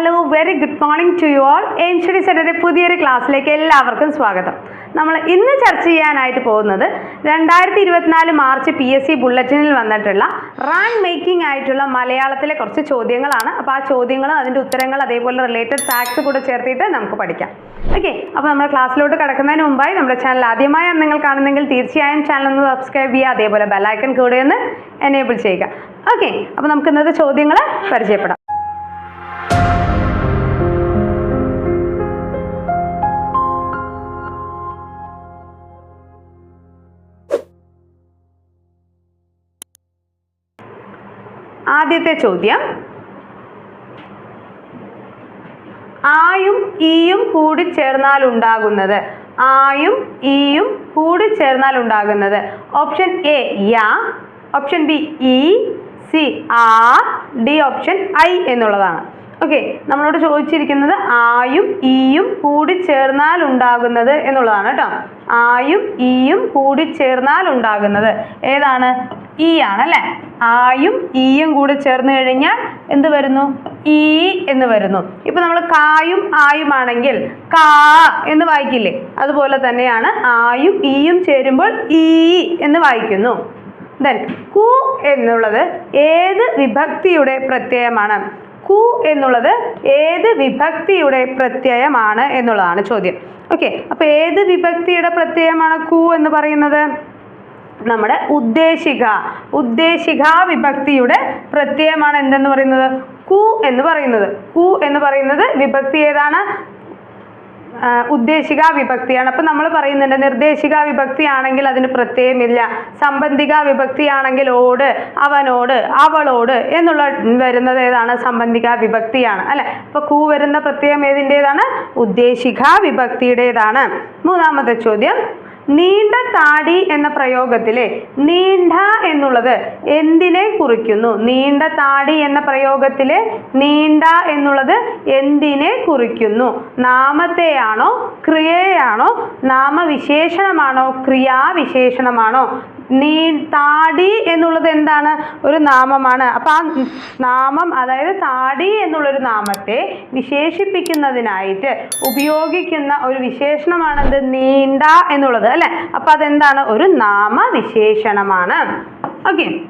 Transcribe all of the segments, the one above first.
Hello very good morning to you all Aim Study സെന്റെ പുതിയൊരു ക്ലാസ്സിലേക്ക് എല്ലാവർക്കും സ്വാഗതം. നമ്മൾ ഇന്ന് ചർച്ച ചെയ്യാനായിട്ട് പോകുന്നത് രണ്ടായിരത്തി ഇരുപത്തിനാല് മാർച്ച് പി എസ് സി ബുള്ളറ്റിനിൽ വന്നിട്ടുള്ള റാങ്ക് മേക്കിംഗ് ആയിട്ടുള്ള മലയാളത്തിലെ കുറച്ച് ചോദ്യങ്ങളാണ്. അപ്പോൾ ആ ചോദ്യങ്ങളും അതിന്റെ ഉത്തരങ്ങൾ അതേപോലെ റിലേറ്റഡ് ഫാക്ട്സ് കൂടെ ചേർത്തിട്ട് നമുക്ക് പഠിക്കാം. ഓക്കെ അപ്പോൾ നമ്മുടെ ക്ലാസ്സിലോട്ട് കിടക്കുന്നതിന് മുമ്പായി നമ്മുടെ ചാനൽ ആദ്യമായി നിങ്ങൾ കാണുന്നെങ്കിൽ തീർച്ചയായും ചാനൽ ഒന്ന് സബ്സ്ക്രൈബ് ചെയ്യുക അതേപോലെ ബെല്ലൈക്കൺ കൂടെ ഒന്ന് എനേബിൾ ചെയ്യുക. ഓക്കെ അപ്പോൾ നമുക്ക് ഇന്നത്തെ ചോദ്യങ്ങൾ പരിചയപ്പെടാം. ആദ്യത്തെ ചോദ്യം. ആയും ഈയും കൂടി ചേർന്നാൽ ഉണ്ടാകുന്നത്. ആയും ഈയും കൂടി ചേർന്നാൽ ഉണ്ടാകുന്നത്. ഓപ്ഷൻ എ യാ. ഓപ്ഷൻ ബി ഇ. C R. ഡി ഓപ്ഷൻ ഐ എന്നുള്ളതാണ്. ഓക്കെ നമ്മളോട് ചോദിച്ചിരിക്കുന്നത് ആയും ഈയും കൂടി ചേർന്നാൽ ഉണ്ടാകുന്നത് എന്നുള്ളതാണ് കേട്ടോ ആയും ഈയും കൂടി ചേർന്നാൽ ഉണ്ടാകുന്നത്. ഏതാണ്? ഈ ആണല്ലേ ആയും ഈയും കൂടി ചേർന്ന് കഴിഞ്ഞാൽ എന്ത് വരുന്നു? ഈ എന്ന് വരുന്നു. ഇപ്പൊ നമ്മൾ കായും ആയും ആണെങ്കിൽ കാ എന്ന് വായിക്കില്ലേ? അതുപോലെ തന്നെയാണ് ആയും ഈയും ചേരുമ്പോൾ ഈ എന്ന് വായിക്കുന്നു. ദെൻ കു എന്നുള്ളത് ഏത് വിഭക്തിയുടെ പ്രത്യയമാണ്? കു എന്നുള്ളത് ഏത് വിഭക്തിയുടെ പ്രത്യയമാണ് എന്നുള്ളതാണ് ചോദ്യം. ഓക്കെ അപ്പൊ ഏത് വിഭക്തിയുടെ പ്രത്യയമാണ് കു എന്ന് പറയുന്നത്? നമ്മുടെ ഉദ്ദേശിക ഉദ്ദേശിക വിഭക്തിയുടെ പ്രത്യയമാണ് എന്തെന്ന് പറയുന്നത്? കു എന്ന് പറയുന്നത്. കു എന്ന് പറയുന്നത് വിഭക്തി ഏതാണ്? ഉദ്ദേശിക വിഭക്തിയാണ്. അപ്പം നമ്മൾ പറയുന്നുണ്ട് നിർദ്ദേശിക വിഭക്തിയാണെങ്കിൽ അതിന് പ്രത്യയമില്ല സംബന്ധിക വിഭക്തിയാണെങ്കിൽ ഓട് അവനോട് അവളോട് എന്നുള്ള വരുന്നത് ഏതാണ്? സംബന്ധിക വിഭക്തിയാണ്. അല്ലെ? അപ്പൊ കൂ വരുന്ന പ്രത്യയം ഏതിന്റെതാണ്? ഉദ്ദേശിക വിഭക്തിയുടേതാണ്. മൂന്നാമത്തെ ചോദ്യം. നീണ്ട താടി എന്ന പ്രയോഗത്തിലെ നീണ്ട എന്നുള്ളത് എന്തിനെ കുറിക്കുന്നു? നീണ്ട താടി എന്ന പ്രയോഗത്തിലെ നീണ്ട എന്നുള്ളത് എന്തിനെ കുറിക്കുന്നു? നാമത്തെയാണോ? ക്രിയയാണോ നാമവിശേഷണമാണോ? ക്രിയാവിശേഷണമാണോ? നീ താടി എന്നുള്ളത് എന്താണ്? ഒരു നാമമാണ്. അപ്പൊ ആ നാമം അതായത് താടി എന്നുള്ളൊരു നാമത്തെ വിശേഷിപ്പിക്കുന്നതിനായിട്ട് ഉപയോഗിക്കുന്ന ഒരു വിശേഷണമാണ് എന്ത് നീണ്ട എന്നുള്ളത് അല്ലെ? അപ്പൊ അതെന്താണ്? ഒരു നാമവിശേഷണമാണ്. ഓക്കെ.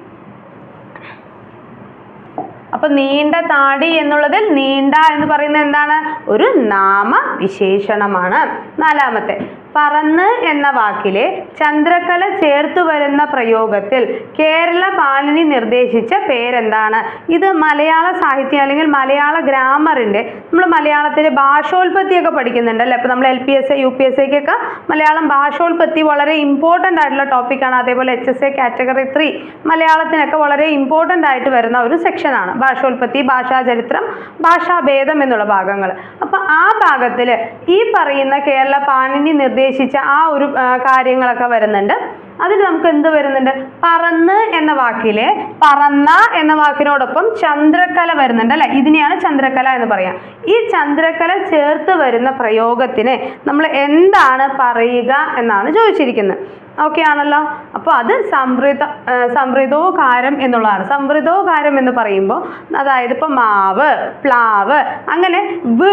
അപ്പൊ നീണ്ട താടി എന്നുള്ളതിൽ നീണ്ട എന്ന് പറയുന്നത് എന്താണ്? ഒരു നാമവിശേഷണമാണ്. നാലാമത്തെ. പറന്ന് എന്ന വാക്കിലെ ചന്ദ്രക്കല ചേർത്തു വരുന്ന പ്രയോഗത്തിൽ കേരള പാലിനി നിർദ്ദേശിച്ച പേരെന്താണ്? ഇത് മലയാള സാഹിത്യം അല്ലെങ്കിൽ മലയാള ഗ്രാമറിന്റെ നമ്മൾ മലയാളത്തിൽ ഭാഷോൽപത്തിയൊക്കെ പഠിക്കുന്നുണ്ട് അല്ലേ? അപ്പോൾ നമ്മൾ L P S A U P S സിക്കൊക്കെ Malayalam ഭാഷോൽപത്തി വളരെ ഇമ്പോർട്ടന്റ് ആയിട്ടുള്ള ടോപ്പിക്കാണ് അതേപോലെ H S A category three മലയാളത്തിനൊക്കെ വളരെ ഇമ്പോർട്ടന്റ് ആയിട്ട് വരുന്ന ഒരു സെക്ഷനാണ് ഭാഷോൽപത്തി ഭാഷാചരിത്രം ഭാഷാഭേദം എന്നുള്ള ഭാഗങ്ങൾ. അപ്പോൾ ആ ഭാഗത്തിൽ ഈ പറയുന്ന കേരള പാണിനി നിർദ്ദേശിച്ച ആ ഒരു കാര്യങ്ങളൊക്കെ വരുന്നുണ്ട്. അതിൽ നമുക്ക് എന്ത് വരുന്നുണ്ട്? പറന്ന് എന്ന വാക്കിലെ പറന്ന എന്ന വാക്കിനോടൊപ്പം ചന്ദ്രക്കല വരുന്നുണ്ട് അല്ലെ? ഇതിനെയാണ് ചന്ദ്രക്കല എന്ന് പറയാം. ഈ ചന്ദ്രക്കല ചേർത്ത് വരുന്ന പ്രയോഗത്തിന് നമ്മൾ എന്താണ് പറയുക എന്നാണ് ചോദിച്ചിരിക്കുന്നത്. ഓക്കെ ആണല്ലോ. അപ്പോൾ അത് സംവൃത സംവൃതോകാരം എന്നുള്ളതാണ്. സംവൃതോകാരം എന്ന് പറയുമ്പോൾ അതായത് ഇപ്പോൾ മാവ് പ്ലാവ് അങ്ങനെ വ്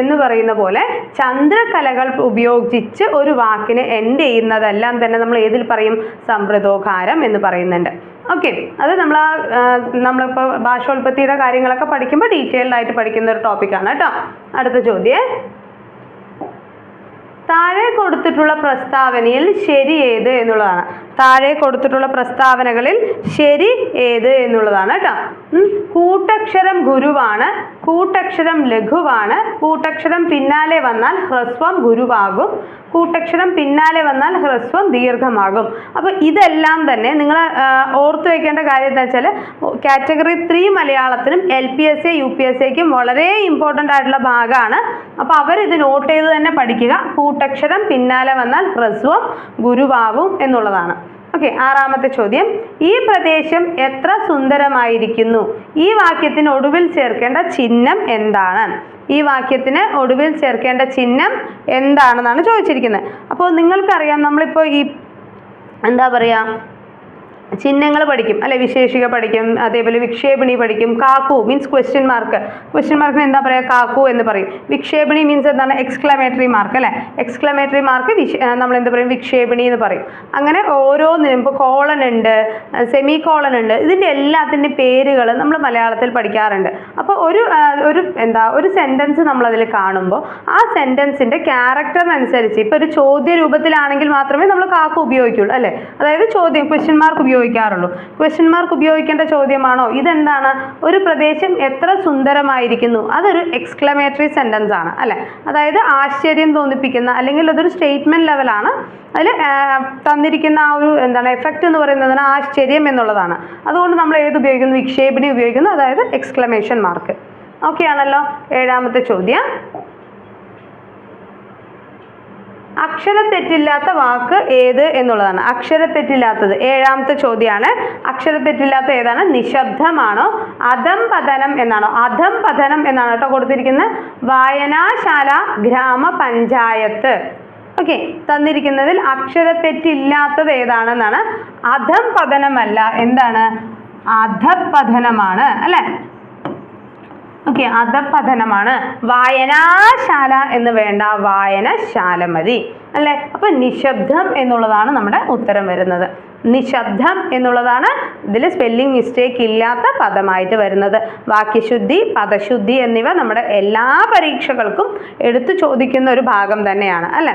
എന്ന് പറയുന്ന പോലെ ചന്ദ്രകലകൾ ഉപയോഗിച്ച് ഒരു വാക്കിനെ എൻഡ് ചെയ്യുന്നതെല്ലാം തന്നെ നമ്മൾ ഏതിൽ പറയും? സമൃദ്ധോകാരം എന്ന് പറയുന്നുണ്ട്. ഓക്കെ അത് നമ്മൾ ആ നമ്മളിപ്പോൾ ഭാഷോൽപത്തിയുടെ കാര്യങ്ങളൊക്കെ പഠിക്കുമ്പോൾ ഡീറ്റെയിൽഡ് ആയിട്ട് പഠിക്കുന്ന ഒരു ടോപ്പിക്കാണ് കേട്ടോ. അടുത്ത ചോദ്യം. താഴെ കൊടുത്തിട്ടുള്ള പ്രസ്താവനയിൽ ശരി ഏത് എന്നുള്ളതാണ്. താഴെ കൊടുത്തിട്ടുള്ള പ്രസ്താവനകളിൽ ശരി ഏത് എന്നുള്ളതാണ് കേട്ടോ. കൂട്ടക്ഷരം ഗുരുവാണ് കൂട്ടക്ഷരം ലഘുവാണ് കൂട്ടക്ഷരം പിന്നാലെ വന്നാൽ ഹ്രസ്വം ഗുരുവാകും കൂട്ടക്ഷരം പിന്നാലെ വന്നാൽ ഹ്രസ്വം ദീർഘമാകും. അപ്പോൾ ഇതെല്ലാം തന്നെ നിങ്ങൾ ഓർത്തു വെക്കേണ്ട കാര്യം എന്താ വെച്ചാൽ category three മലയാളത്തിനും L P S A U P S എക്കും വളരെ ഇമ്പോർട്ടന്റ് ആയിട്ടുള്ള ഭാഗമാണ്. അപ്പോൾ അവർ ഇത് നോട്ട് ചെയ്ത് തന്നെ പഠിക്കുക. കൂട്ടക്ഷരം പിന്നാലെ വന്നാൽ ഹ്രസ്വം ഗുരുവാകും എന്നുള്ളതാണ്. ഓക്കെ ആറാമത്തെ ചോദ്യം. ഈ പ്രദേശം എത്ര സുന്ദരമായിരിക്കുന്നു? ഈ വാക്യത്തിന് ഒടുവിൽ ചേർക്കേണ്ട ചിഹ്നം എന്താണ്? ഈ വാക്യത്തിന് ഒടുവിൽ ചേർക്കേണ്ട ചിഹ്നം എന്താണെന്നാണ് ചോദിച്ചിരിക്കുന്നത്. അപ്പോൾ നിങ്ങൾക്കറിയാം നമ്മളിപ്പോൾ ഈ എന്താ പറയുക ചിഹ്നങ്ങൾ പഠിക്കും അല്ലെ? വിശേഷിക പഠിക്കും അതേപോലെ വിക്ഷേപണി പഠിക്കും. കാക്കു മീൻസ് ക്വസ്റ്റ്യൻ മാർക്ക് ക്വസ്റ്റ്യൻ മാർക്കിന് എന്താ പറയുക കാക്കു എന്ന് പറയും. വിക്ഷേപണി മീൻസ് എന്താണ്? എക്സ്ക്ലമേറ്ററി മാർക്ക് അല്ലെ? എക്സ്ക്ലമേറ്ററി മാർക്ക് നമ്മൾ എന്താ പറയും? വിക്ഷേപണി എന്ന് പറയും. അങ്ങനെ ഓരോന്നിനും ഇപ്പോൾ കോളൻ ഉണ്ട് സെമി കോളൻ ഉണ്ട് ഇതിന്റെ എല്ലാത്തിന്റെ പേരുകൾ നമ്മൾ മലയാളത്തിൽ പഠിക്കാറുണ്ട്. അപ്പോൾ ഒരു ഒരു എന്താ ഒരു സെന്റൻസ് നമ്മളതിൽ കാണുമ്പോൾ ആ സെന്റൻസിന്റെ ക്യാരക്ടറിനനുസരിച്ച് ഇപ്പോൾ ഒരു ചോദ്യ രൂപത്തിലാണെങ്കിൽ മാത്രമേ നമ്മൾ കാക്ക ഉപയോഗിക്കുള്ളൂ അല്ലേ? അതായത് ചോദ്യം ക്വസ്റ്റ്യൻ മാർക്ക് ഉപയോഗിക്കാറുള്ളൂ. ക്വസ്റ്റ്യൻ മാർക്ക് ഉപയോഗിക്കേണ്ട ചോദ്യമാണോ? ഇതെന്താണ്? ഒരു പ്രദേശം എത്ര സുന്ദരമായിരിക്കുന്നു? അതൊരു എക്സ്ക്ലമേറ്ററി സെന്റൻസ് ആണ് അല്ലേ? അതായത് ആശ്ചര്യം തോന്നിപ്പിക്കുന്ന അല്ലെങ്കിൽ അതൊരു സ്റ്റേറ്റ്മെന്റ് ലെവലാണ് അതിൽ തന്നിരിക്കുന്ന ആ ഒരു എന്താണ് എഫക്റ്റ് എന്ന് പറയുന്നതിന് ആശ്ചര്യം എന്നുള്ളതാണ്. അതുകൊണ്ട് നമ്മൾ ഏത് ഉപയോഗിക്കുന്നു? വിക്ഷേപണി ഉപയോഗിക്കുന്നു അതായത് എക്സ്ക്ലമേഷൻ മാർക്ക് ഓക്കെ ആണല്ലോ? ഏഴാമത്തെ ചോദ്യം. അക്ഷരത്തെറ്റില്ലാത്ത വാക്ക് ഏത് എന്നുള്ളതാണ്. അക്ഷരത്തെറ്റില്ലാത്തത് ഏഴാമത്തെ ചോദ്യമാണ് അക്ഷരത്തെറ്റില്ലാത്ത ഏതാണ്? നിശബ്ദമാണോ? അധം പതനം എന്നാണോ? അധം പതനം എന്നാണ് കേട്ടോ കൊടുത്തിരിക്കുന്നത്. വായനാശാല ഗ്രാമപഞ്ചായത്ത്. ഓക്കെ തന്നിരിക്കുന്നതിൽ അക്ഷരത്തെറ്റില്ലാത്തത് ഏതാണെന്നാണ്? അധം പതനമല്ല എന്താണ്? അധപതനമാണ്. അല്ലേ? ഓക്കെ അധപതനമാണ്. വായനാശാല എന്ന് വേണ്ട വായനശാല മതി അല്ലേ? അപ്പൊ നിശബ്ദം എന്നുള്ളതാണ് നമ്മുടെ ഉത്തരം വരുന്നത്. നിശബ്ദം എന്നുള്ളതാണ് ഇതിൽ സ്പെല്ലിംഗ് മിസ്റ്റേക്ക് ഇല്ലാത്ത പദമായിട്ട് വരുന്നത്. വാക്യശുദ്ധി പദശുദ്ധി എന്നിവ നമ്മുടെ എല്ലാ പരീക്ഷകൾക്കും എടുത്തു ചോദിക്കുന്ന ഒരു ഭാഗം തന്നെയാണ്. അല്ലേ?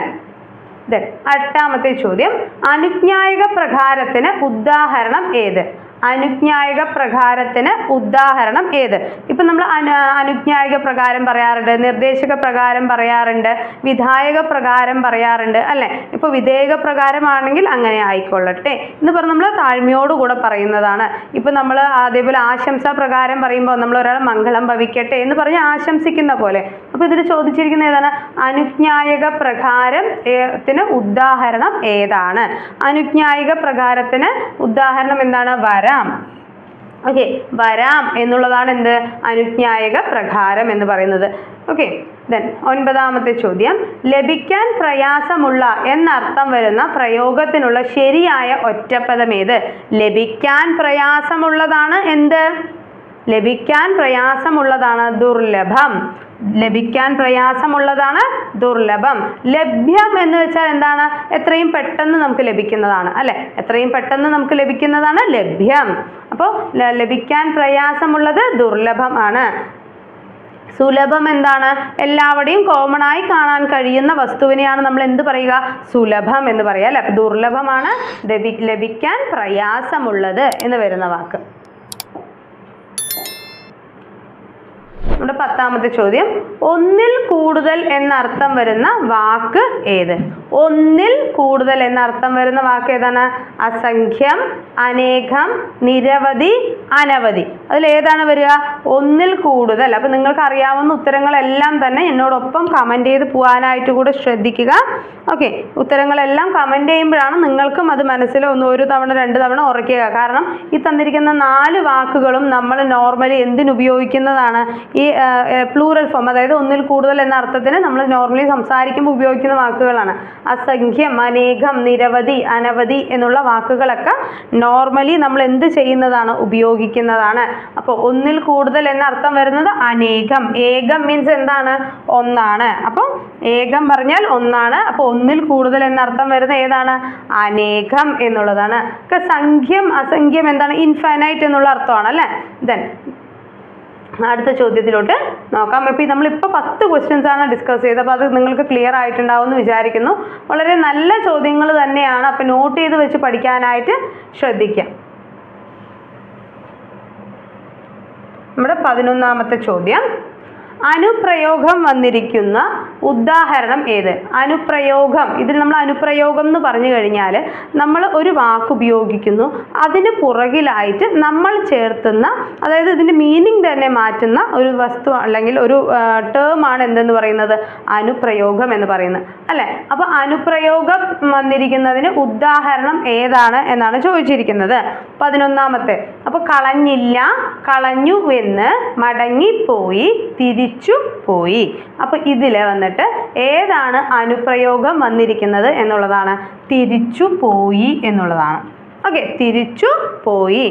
എട്ടാമത്തെ ചോദ്യം. അനുജ്ഞായക പ്രകാരത്തിന് ഉദാഹരണം ഏത്? അനുജ്ഞായക പ്രകാരത്തിന് ഉദാഹരണം ഏത്? ഇപ്പം നമ്മൾ അനു അനുജ്ഞായക പ്രകാരം പറയാറുണ്ട് നിർദ്ദേശക പ്രകാരം പറയാറുണ്ട് വിധായക പ്രകാരം പറയാറുണ്ട് അല്ലേ? ഇപ്പോൾ വിധേയക പ്രകാരമാണെങ്കിൽ അങ്ങനെ ആയിക്കൊള്ളട്ടെ. എന്ന് പറഞ്ഞ് നമ്മൾ താഴ്മയോടുകൂടെ പറയുന്നതാണ്. ഇപ്പം നമ്മൾ അതേപോലെ ആശംസാ പ്രകാരം പറയുമ്പോൾ നമ്മൾ ഒരാൾ മംഗളം ഭവിക്കട്ടെ എന്ന് പറഞ്ഞ് ആശംസിക്കുന്ന പോലെ. അപ്പോൾ ഇതിൽ ചോദിച്ചിരിക്കുന്ന ഏതാണ്? അനുജ്ഞായക പ്രകാരം ത്തിന് ഉദാഹരണം ഏതാണ്? അനുജ്ഞായക പ്രകാരത്തിന് ഉദാഹരണം എന്താണ്? വരാം. ഓക്കെ വരാം എന്നുള്ളതാണ് എന്ത്? അനുജ്ഞായക പ്രകാരം എന്ന് പറയുന്നത്. ഓക്കെ ദെൻ ഒൻപതാമത്തെ ചോദ്യം. ലഭിക്കാൻ പ്രയാസമുള്ള എന്നർത്ഥം വരുന്ന പ്രയോഗത്തിനുള്ള ശരിയായ ഒറ്റപ്പദം ഏത്? ലഭിക്കാൻ പ്രയാസമുള്ളതാണ് എന്ത്? ലഭിക്കാൻ പ്രയാസമുള്ളതാണ് ദുർലഭം. ലഭിക്കാൻ പ്രയാസമുള്ളതാണ് ദുർലഭം. ലഭ്യം എന്ന് വെച്ചാൽ എന്താണ്? എത്രയും പെട്ടെന്ന് നമുക്ക് ലഭിക്കുന്നതാണ് അല്ലെ? എത്രയും പെട്ടെന്ന് നമുക്ക് ലഭിക്കുന്നതാണ് ലഭ്യം. അപ്പോൾ ലഭിക്കാൻ പ്രയാസമുള്ളത് ആണ്. സുലഭം എന്താണ്? എല്ലാവരുടെയും കോമൺ ആയി കാണാൻ കഴിയുന്ന വസ്തുവിനെയാണ് നമ്മൾ എന്ത് പറയുക? സുലഭം എന്ന് പറയുക അല്ലെ? ദുർലഭമാണ് ലഭി- ലഭിക്കാൻ പ്രയാസമുള്ളത് എന്ന് വരുന്ന വാക്ക്. നമ്മുടെ പത്താമത്തെ ചോദ്യം. ഒന്നിൽ കൂടുതൽ എന്നർത്ഥം വരുന്ന വാക്ക് ഏത്? ഒന്നിൽ കൂടുതൽ എന്നർത്ഥം വരുന്ന വാക്ക് ഏതാണ്? അസംഖ്യം അനേകം നിരവധി അനവധി. അതിൽ ഏതാണ് വരിക? ഒന്നിൽ കൂടുതൽ. അപ്പം നിങ്ങൾക്ക് അറിയാവുന്ന ഉത്തരങ്ങളെല്ലാം തന്നെ എന്നോടൊപ്പം കമന്റ് ചെയ്ത് പോകാനായിട്ട് കൂടെ ശ്രദ്ധിക്കുക. ഓക്കെ ഉത്തരങ്ങളെല്ലാം കമന്റ് ചെയ്യുമ്പോഴാണ് നിങ്ങൾക്കും അത് മനസ്സിൽ ഒന്ന് ഒരു തവണ രണ്ട് തവണ ഉറയ്ക്കുക. കാരണം ഈ തന്നിരിക്കുന്ന നാല് വാക്കുകളും നമ്മൾ നോർമലി എന്തിനുപയോഗിക്കുന്നതാണ്? ഈ പ്ലൂറൽ ഫോം അതായത് ഒന്നിൽ കൂടുതൽ എന്ന അർത്ഥത്തിന് നമ്മൾ നോർമലി സംസാരിക്കുമ്പോൾ ഉപയോഗിക്കുന്ന വാക്കുകളാണ്. അസംഖ്യം അനേകം നിരവധി അനവധി എന്നുള്ള വാക്കുകളൊക്കെ നോർമലി നമ്മൾ എന്ത് ചെയ്യുന്നതാണ്? ഉപയോഗിക്കുന്നതാണ്. അപ്പോൾ ഒന്നിൽ കൂടുതൽ എന്ന അർത്ഥം വരുന്നത് അനേകം. ഏകം മീൻസ് എന്താണ്? ഒന്നാണ്. അപ്പോൾ ഏകം പറഞ്ഞാൽ ഒന്നാണ്. അപ്പോൾ ഒന്നിൽ കൂടുതൽ എന്ന അർത്ഥം വരുന്ന ഏതാണ്? അനേകം എന്നുള്ളതാണ്. സംഖ്യം അസംഖ്യം എന്താണ്? ഇൻഫൈനൈറ്റ് എന്നുള്ള അർത്ഥമാണ് അല്ലേ? ദെൻ അടുത്ത ചോദ്യത്തിലോട്ട് നോക്കാം. ഇപ്പോൾ നമ്മളിപ്പോൾ പത്ത് ക്വസ്റ്റ്യൻസ് ആണ് ഡിസ്കസ് ചെയ്തത്. അപ്പോൾ അത് നിങ്ങൾക്ക് ക്ലിയർ ആയിട്ടുണ്ടാവും എന്ന് വിചാരിക്കുന്നു. വളരെ നല്ല ചോദ്യങ്ങൾ തന്നെയാണ്. അപ്പോൾ നോട്ട് ചെയ്ത് വെച്ച് പഠിക്കാനായിട്ട് ശ്രദ്ധിക്കാം. നമ്മുടെ പതിനൊന്നാമത്തെ ചോദ്യം. അനുപ്രയോഗം വന്നിരിക്കുന്ന ഉദാഹരണം ഏത്? അനുപ്രയോഗം. ഇതിൽ നമ്മൾ അനുപ്രയോഗം എന്ന് പറഞ്ഞു കഴിഞ്ഞാൽ നമ്മൾ ഒരു വാക്ക് ഉപയോഗിക്കുന്നു. അതിന് പുറകിലായിട്ട് നമ്മൾ ചേർത്തുന്ന അതായത് ഇതിന്റെ മീനിങ് തന്നെ മാറ്റുന്ന ഒരു വസ്തു അല്ലെങ്കിൽ ഒരു ടേം ആണ് എന്തെന്ന് പറയുന്നത്? അനുപ്രയോഗം എന്ന് പറയുന്നത്. അല്ലേ? അപ്പോൾ അനുപ്രയോഗം വന്നിരിക്കുന്നതിന് ഉദാഹരണം ഏതാണ് എന്നാണ് ചോദിച്ചിരിക്കുന്നത്. പതിനൊന്നാമത്തെ. അപ്പോൾ കളഞ്ഞില്ല കളഞ്ഞു എന്ന് മടങ്ങിപ്പോയി തിരിച്ചു പോയി. അപ്പോൾ ഇതിൽ വന്നിട്ട് ഏതാണ് അനുപ്രയോഗം വന്നിരിക്കുന്നത് എന്നുള്ളതാണ്. തിരിച്ചു പോയി എന്നുള്ളതാണ്. ഓക്കെ തിരിച്ചു പോയി.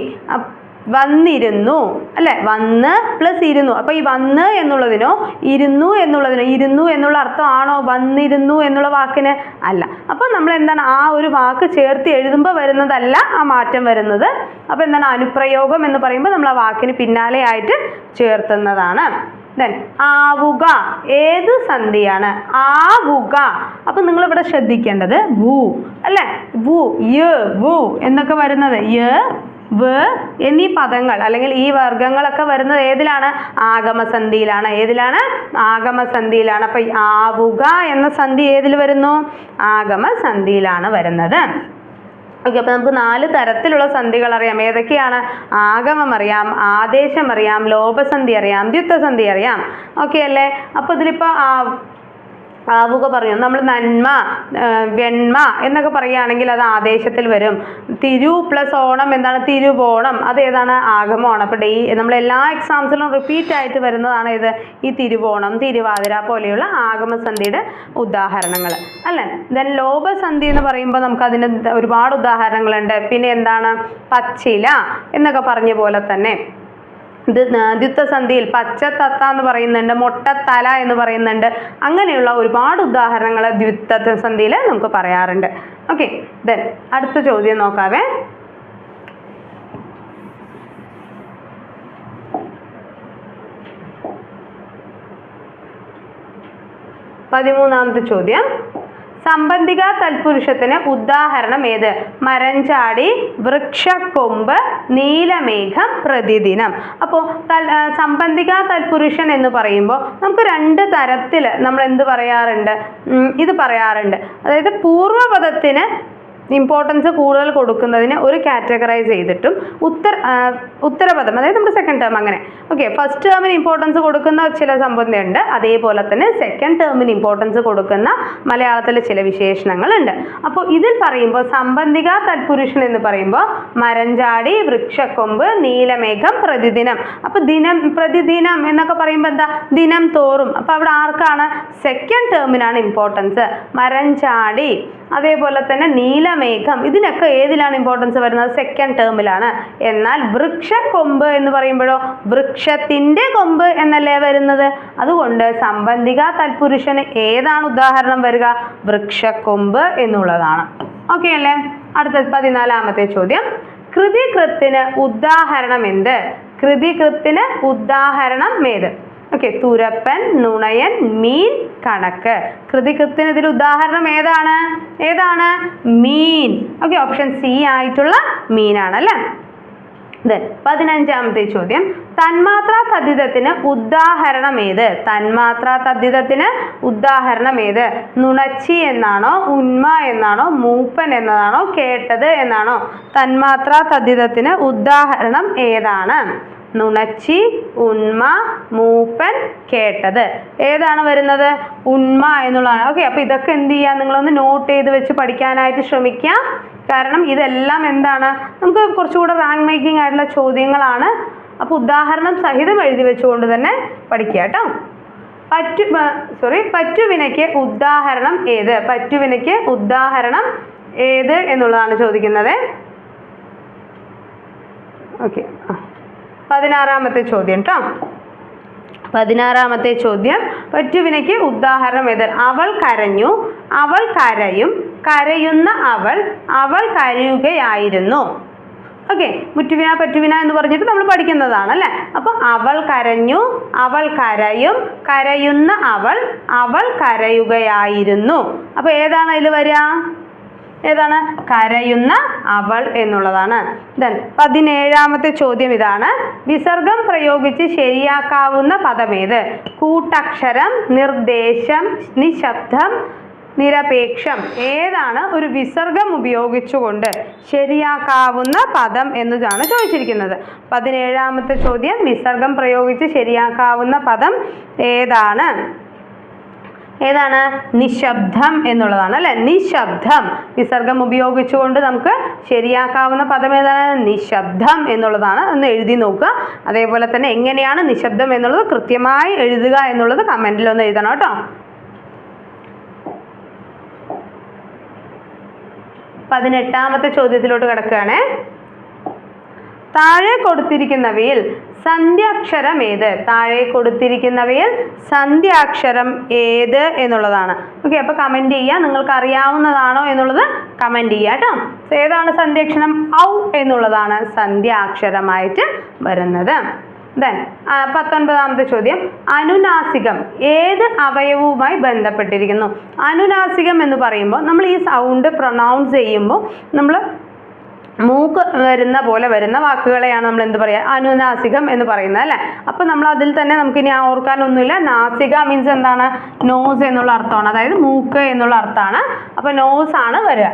വന്നിരുന്നു അല്ലെ? വന്ന് പ്ലസ് ഇരുന്നു. അപ്പൊ ഈ വന്ന് എന്നുള്ളതിനോ ഇരുന്നു എന്നുള്ളതിനോ ഇരുന്നു എന്നുള്ള അർത്ഥമാണോ വന്നിരുന്നു എന്നുള്ള വാക്കിന് അല്ല. അപ്പൊ നമ്മൾ എന്താണ് ആ ഒരു വാക്ക് ചേർത്ത് എഴുതുമ്പോൾ വരുന്നതല്ല ആ മാറ്റം വരുന്നത്. അപ്പൊ എന്താണ് അനുപ്രയോഗം എന്ന് പറയുമ്പോൾ നമ്മൾ ആ വാക്കിന് പിന്നാലെ ആയിട്ട് ചേർത്തുന്നതാണ്. ദെൻ ആവുക ഏത് സന്ധിയാണ്? ആവുക. അപ്പൊ നിങ്ങൾ ഇവിടെ ശ്രദ്ധിക്കേണ്ടത് വു അല്ലേ? വു യ വു എന്നൊക്കെ വരുന്നത് യ വ് എന്നീ പദങ്ങൾ അല്ലെങ്കിൽ ഈ വർഗങ്ങളൊക്കെ വരുന്നത് ഏതിലാണ്? ആഗമസന്ധിയിലാണ്. ഏതിലാണ്? ആഗമസന്ധിയിലാണ്. അപ്പൊ ആവുക എന്ന സന്ധി ഏതിൽ വരുന്നു? ആഗമസന്ധിയിലാണ് വരുന്നത്. ഓക്കെ അപ്പോൾ നമുക്ക് നാല് തരത്തിലുള്ള സന്ധികൾ അറിയാം. ഏതൊക്കെയാണ്? ആഗമം അറിയാം ആദേശം അറിയാം ലോപസന്ധി അറിയാം ദ്യുത്തസന്ധി അറിയാം. ഓക്കെ അല്ലേ? അപ്പോൾ ഇതിലിപ്പോൾ ആവുക പറഞ്ഞു. നമ്മൾ നന്മ വെണ്മ എന്നൊക്കെ പറയുകയാണെങ്കിൽ അത് ആദേശത്തിൽ വരും. തിരു പ്ലസ് ഓണം എന്താണ്? തിരുവോണം. അത് ഏതാണ്? ആഗമമാണ്. അപ്പോൾ ഡെയ് നമ്മൾ എല്ലാ എക്സാംസിലും റിപ്പീറ്റ് ആയിട്ട് വരുന്നതാണ് ഇത് ഈ തിരുവോണം തിരുവാതിര പോലെയുള്ള ആഗമസന്ധിയുടെ ഉദാഹരണങ്ങൾ. അല്ലേ? ദെൻ ലോപസന്ധി എന്ന് പറയുമ്പോൾ നമുക്ക് അതിന് ഒരുപാട് ഉദാഹരണങ്ങളുണ്ട്. പിന്നെ എന്താണ്? പച്ചില എന്നൊക്കെ പറഞ്ഞ പോലെ തന്നെ. ഇത് പച്ച തത്ത എന്ന് പറയുന്നുണ്ട് മൊട്ടത്തല എന്ന് പറയുന്നുണ്ട്. അങ്ങനെയുള്ള ഒരുപാട് ഉദാഹരണങ്ങൾ ദ്വിത്വസന്ധിയിൽ നമുക്ക് പറയാറുണ്ട്. ഓക്കെ ദെൻ അടുത്ത ചോദ്യം നോക്കാവേ. പതിമൂന്നാമത്തെ ചോദ്യം. സംബന്ധിക തൽപുരുഷത്തിന് ഉദാഹരണം ഏത്? മരഞ്ചാടി വൃക്ഷക്കൊമ്പ് നീലമേഘം പ്രതിദിനം. അപ്പോൾ തൽ സംബന്ധിക തൽപുരുഷൻ എന്ന് പറയുമ്പോൾ നമുക്ക് രണ്ട് തരത്തിൽ നമ്മൾ എന്ത് പറയാറുണ്ട് ഇത് പറയാറുണ്ട്. അതായത് പൂർവപദത്തിന് ഇമ്പോർട്ടൻസ് കൂടുതൽ കൊടുക്കുന്നതിന് ഒരു കാറ്റഗറൈസ് ചെയ്തിട്ടും ഉത്തര ഉത്തരപദം അതായത് നമ്മുടെ സെക്കൻഡ് ടേം അങ്ങനെ. ഓക്കെ ഫസ്റ്റ് ടേമിന് ഇമ്പോർട്ടൻസ് കൊടുക്കുന്ന ചില സംബന്ധമുണ്ട്. അതേപോലെ തന്നെ സെക്കൻഡ് ടേമിന് ഇമ്പോർട്ടൻസ് കൊടുക്കുന്ന മലയാളത്തിലെ ചില വിശേഷണങ്ങളുണ്ട്. അപ്പോൾ ഇതിൽ പറയുമ്പോൾ സംബന്ധിക തൽപുരുഷൻ എന്ന് പറയുമ്പോൾ മരഞ്ചാടി വൃക്ഷക്കൊമ്പ് നീലമേഘം പ്രതിദിനം. അപ്പോൾ ദിനം പ്രതിദിനം എന്നൊക്കെ പറയുമ്പോൾ എന്താ? ദിനം തോറും. അപ്പോൾ അവിടെ ആർക്കാണ്? സെക്കൻഡ് ടേമിനാണ് ഇമ്പോർട്ടൻസ് മരഞ്ചാടി അതേപോലെ തന്നെ നീലമേഘം. ഇതിനൊക്കെ ഏതിലാണ് ഇമ്പോർട്ടൻസ് വരുന്നത്? സെക്കൻഡ് ടേമിലാണ് എന്നാൽ വൃക്ഷക്കൊമ്പ് എന്ന് പറയുമ്പോഴോ വൃക്ഷത്തിന്റെ കൊമ്പ് എന്നല്ലേ വരുന്നത്? അതുകൊണ്ട് സംബന്ധിക തൽപുരുഷന് ഏതാണ് ഉദാഹരണം വരിക? വൃക്ഷക്കൊമ്പ് എന്നുള്ളതാണ്. ഓക്കെ അല്ലേ? അടുത്ത പതിനാലാമത്തെ ചോദ്യം. കൃതികൃത്തിന് ഉദാഹരണം എന്ത്? കൃതികൃത്തിന് ഉദാഹരണം ഏത്? ഓക്കെ തുരപ്പൻ നുണയൻ മീൻ കണക്ക്. കൃതികൃത്തിന് ഇതിൽ ഉദാഹരണം ഏതാണ്? ഏതാണ്? മീൻ. ഓക്കെ ഓപ്ഷൻ സി ആയിട്ടുള്ള മീനാണ് അല്ലേ പതിനഞ്ചാമത്തെ ചോദ്യം. തന്മാത്രാ തദ്ധിതത്തിന് ഉദാഹരണം ഏത്? തന്മാത്രാ തദ്ധിതത്തിന് ഉദാഹരണം ഏത്? നുണച്ചി എന്നാണോ ഉന്മ എന്നാണോ മൂപ്പൻ എന്നതാണോ കേട്ടത് എന്നാണോ? തന്മാത്രാ തദ്ധിതത്തിന് ഉദാഹരണം ഏതാണ്? നുണച്ചി ഉണ്മ മൂപ്പൻ കേട്ടത്. ഏതാണ് വരുന്നത്? ഉണ്മ എന്നുള്ളതാണ്. ഓക്കെ അപ്പോൾ ഇതൊക്കെ എന്ത് ചെയ്യാം? നിങ്ങളൊന്ന് നോട്ട് ചെയ്ത് വെച്ച് പഠിക്കാനായിട്ട് ശ്രമിക്കാം. കാരണം ഇതെല്ലാം എന്താണ്? നമുക്ക് കുറച്ചുകൂടെ റാങ്ക് മേക്കിംഗ് ആയിട്ടുള്ള ചോദ്യങ്ങളാണ്. അപ്പോൾ ഉദാഹരണം സഹിതം എഴുതി വെച്ചുകൊണ്ട് തന്നെ പഠിക്കുക കേട്ടോ. പറ്റു സോറി പറ്റുവിനയ്ക്ക് ഉദാഹരണം ഏത്? പറ്റുവിനയ്ക്ക് ഉദാഹരണം ഏത് എന്നുള്ളതാണ് ചോദിക്കുന്നത്. ഓക്കെ പതിനാറാമത്തെ ചോദ്യം കേട്ടോ പതിനാറാമത്തെ ചോദ്യം. പറ്റുവിനയ്ക്ക് ഉദാഹരണം ഏത്? അവൾ കരഞ്ഞു. അവൾ കരയും. കരയുന്ന അവൾ അവൾ കരയുകയായിരുന്നു. ഓക്കെ. മുറ്റുവിന പറ്റുവിന എന്ന് പറഞ്ഞിട്ട് നമ്മൾ പഠിക്കുന്നതാണ് അല്ലേ? അപ്പോൾ അവൾ കരഞ്ഞു അവൾ കരയും. കരയുന്ന അവൾ അവൾ കരയുകയായിരുന്നു. അപ്പോൾ ഏതാണ് അതിൽ വരിക? ഏതാണ്? കരയുന്ന അവൾ എന്നുള്ളതാണ്. ദെൻ പതിനേഴാമത്തെ ചോദ്യം ഇതാണ്. വിസർഗം പ്രയോഗിച്ച് ശരിയാക്കാവുന്ന പദമേത് കൂട്ടക്ഷരം നിർദ്ദേശം നിശബ്ദം നിരപേക്ഷം. ഏതാണ് ഒരു വിസർഗം ഉപയോഗിച്ചുകൊണ്ട് ശരിയാക്കാവുന്ന പദം എന്നതാണ് ചോദിച്ചിരിക്കുന്നത്. പതിനേഴാമത്തെ ചോദ്യം വിസർഗം പ്രയോഗിച്ച് ശരിയാക്കാവുന്ന പദം ഏതാണ്? ഏതാണ്? നിശബ്ദം എന്നുള്ളതാണ് അല്ലെ? നിശബ്ദം. വിസർഗം ഉപയോഗിച്ചുകൊണ്ട് നമുക്ക് ശരിയാക്കാവുന്ന പദം ഏതാണ്? നിശബ്ദം എന്നുള്ളതാണ്. ഒന്ന് എഴുതി നോക്കുക. അതേപോലെ തന്നെ എങ്ങനെയാണ് നിശബ്ദം എന്നുള്ളത് കൃത്യമായി എഴുതുക എന്നുള്ളത് കമന്റിൽ ഒന്ന് എഴുതണം കേട്ടോ. പതിനെട്ടാമത്തെ ചോദ്യത്തിലോട്ട് കിടക്കുകയാണേ. താഴെ കൊടുത്തിരിക്കുന്നവയിൽ സന്ധ്യാക്ഷരം ഏത്? താഴെ കൊടുത്തിരിക്കുന്നവയിൽ സന്ധ്യാക്ഷരം ഏത് എന്നുള്ളതാണ്. ഓക്കെ അപ്പോൾ കമന്റ് ചെയ്യുക നിങ്ങൾക്ക് അറിയാവുന്നതാണോ എന്നുള്ളത് കമന്റ് ചെയ്യുക കേട്ടോ ഏതാണ് സന്ധ്യാക്ഷരം? ഔ എന്നുള്ളതാണ് സന്ധ്യാക്ഷരമായിട്ട് വരുന്നത്. ദെൻ പത്തൊൻപതാമത്തെ ചോദ്യം. അനുനാസികം ഏത് അവയവവുമായി ബന്ധപ്പെട്ടിരിക്കുന്നു? അനുനാസികം എന്ന് പറയുമ്പോൾ നമ്മൾ ഈ സൗണ്ട് പ്രൊണൗൺസ് ചെയ്യുമ്പോൾ നമ്മൾ മൂക്ക് വരുന്ന പോലെ വരുന്ന വാക്കുകളെയാണ് നമ്മൾ എന്ത് പറയുക അനുനാസികം എന്ന് പറയുന്നത് അല്ലേ? അപ്പോൾ നമ്മൾ അതിൽ തന്നെ നമുക്ക് ഇനി ഓർക്കാനൊന്നുമില്ല. നാസിക മീൻസ് എന്താണ്? നോസ് എന്നുള്ള അർത്ഥമാണ്. അതായത് മൂക്ക് എന്നുള്ള അർത്ഥമാണ്. അപ്പോൾ നോസ് ആണ് വരിക.